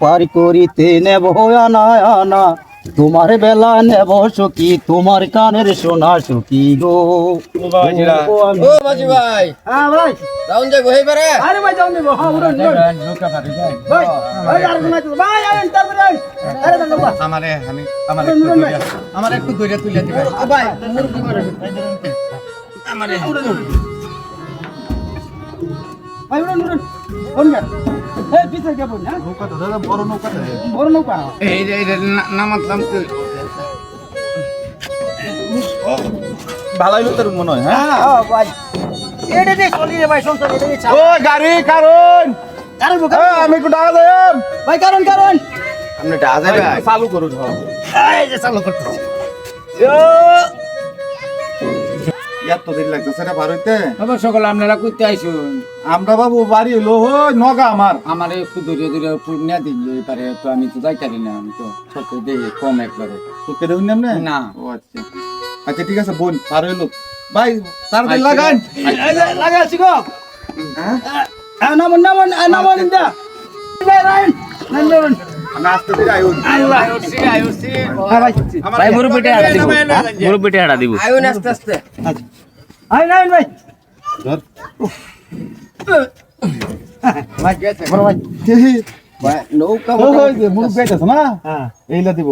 পার করিতে নেব আনা আনা তোমার বেলা নেব সখী তোমার কানের সোনা সখী গো। ও আমি- ভাই হ্যাঁ ভাই। রাউন্ড যাই বহে পারে। আরে ভাই যাও নেব হ্যাঁ উড়ন উড়ন ভাই ভাই। আর কোনো নাই ভাই আইন তারপরে আরে দাঁড়াও বাবা আমারে আমি আমার একটু আমার একটু দূরে তুলে দিবে। ভাই ভাই উড়ন উড়ন। কোন গা এই পিছে কে বল না নৌকা তো দাদা বড় নৌকা তো বড় নৌকা। এই যে এই যে না- নামাতলাম তো ভালোই লোকের মনে হয় হ্যাঁ? হ্যাঁ ভাই। এটা দে চলি রে ভাই সংসার এটা দে ও গাড়ি কারণ। কারণ এ, আমি একটু ডাকা যাই ভাই কারণ কারণ। আপনি ডা যাবে চালু করুন এই যে চালু করতেছি। এত দিন লাগতেছে রে ভার হইতে আবার সকাল আপনারা করতে আইসুন। আমরা বাবু বাড়ি হলো হই নগা আমার। আমার একটু দূরে দূরে পূর্ণিয়া দিন এবারে তো আমি তো যাইতারি না আমি তো সত্যি দেখি কম একবারে। তোকে দেউন নেমনে না। ও আচ্ছা। আচ্ছা ঠিক আছে বোন পার হইল। ভাই তাড়াতাড়ি লাগান। এই যে গো। হ্যাঁ? নামন নামন নামন দা রাইন নামন ভাই মুরব্বিটা হাড়া দিব। মুরব্বিটা হাড়া দিব। আয়ুন আস্তে আস্তে। আই নাইন ভাই। ধর। ভাই ও হই যে মুরুব গাইতেছ না? হ্যাঁ। এইলা দিব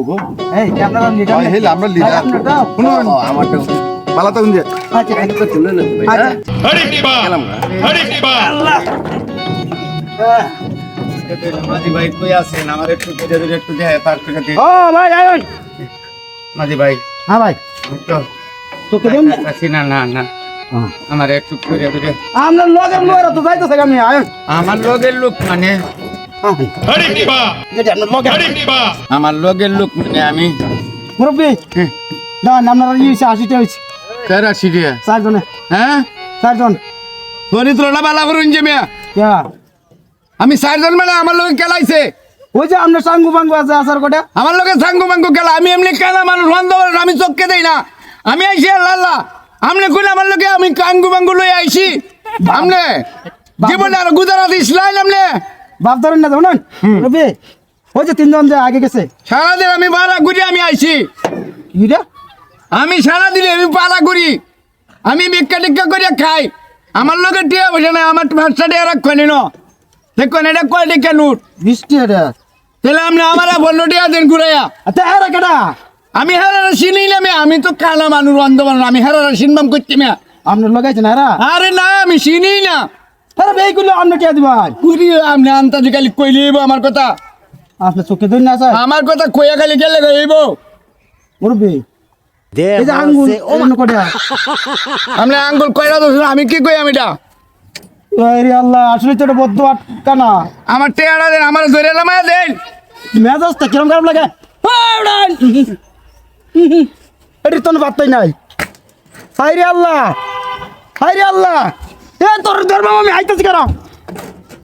তো আচ্ছা না আচ্ছা না হ্যাঁ। মাঝি ভাই কই আছেন? আমার একটু ধীরে ধীরে একটু দেয় তার থেকে দিই ও ভাই আইন মাঝি ভাই হ্যাঁ ভাই। তো তোকে দেন। না আছি না না না। আমার একটু ধীরে ধীরে। আপনার লগের লোয়েরা তো যাইতেছে আমি আমার লগের লোক মানে? আপনার আমার লগের লোক মানে আমি। মুরব্বী হ্যাঁ। দাঁড়ান আপনারা ইয়েছে আশিটা হয়েছে। কার চারজনে। হ্যাঁ? চারজন। বালা করুন যে মিয়া। আমি চারজন মানে আমার লগে খেলাইছে। ওই যে আপনার সাঙ্গু বাঙ্গু আছে আসার কোটা? আমার লগে সাঙ্গু মাঙ্গু খেলা। আমি এমনি খেলা মানুষ বন্ধ করে আমি চোখকে দেই না। আমি আইছি লাল্লা। আমনে কোন আমার লগে আমি কাঙ্গু বাঙ্গু লই আইছি। আমনে জীবনে আর গুজরাট ইসলাম আমনে। বাপ ধরেন না জানেন মুরব্বী ওই যে তিনজন যে আগে গেছে। সারাদিন আমি পাড়া ঘুরি আমি আইছি। কিটা আমি সারাদিন আমি পাড়া ঘুরি আমি ভিক্ষা টিক্ষা করিয়া খাই। আমার লগে টিয়া বসে না আমার পাঁচটা টিয়া রাখবেন ন। দেখুন এটা কয় টিকা নোট? এটা। তাহলে আপনি আমার বলল টিয়া দিন ঘুরাইয়া। আচ্ছা হ্যাঁ কেটা আমি হেরারা চিনি না আমি তো কালা মানুষ অন্ধ মানুষ আমি হেরারা চিনবাম করছি মে আপনার লগাইছেন হ্যাঁ আরে না আমি চিনি না। আরে বেই করলে আপনি কে দিবেন পুরি আপনি আন্তাজি খালি কইলে আমার কথা। আপনার চোখে ধরে না আছে? আমার কথা কইয়া খালি গেলে হইব। মুরব্বী যে আঙ্গুল অন্য কোটা আপনি আঙ্গুল কয়লা দোষ আমি কি কই আমি এটা? আল্লাহ আসলে তো এটা বদ্ধ আটকা না আমার টেয়ারা দেন আমার ধরে নামায় দেন। মেজাজটা কিরম খারাপ লাগে? এটি তো বার্তাই নাই। হাইরে আল্লাহ হাইরে আল্লাহ। এ তোর ধর্ম আমি আইতেছি কেন?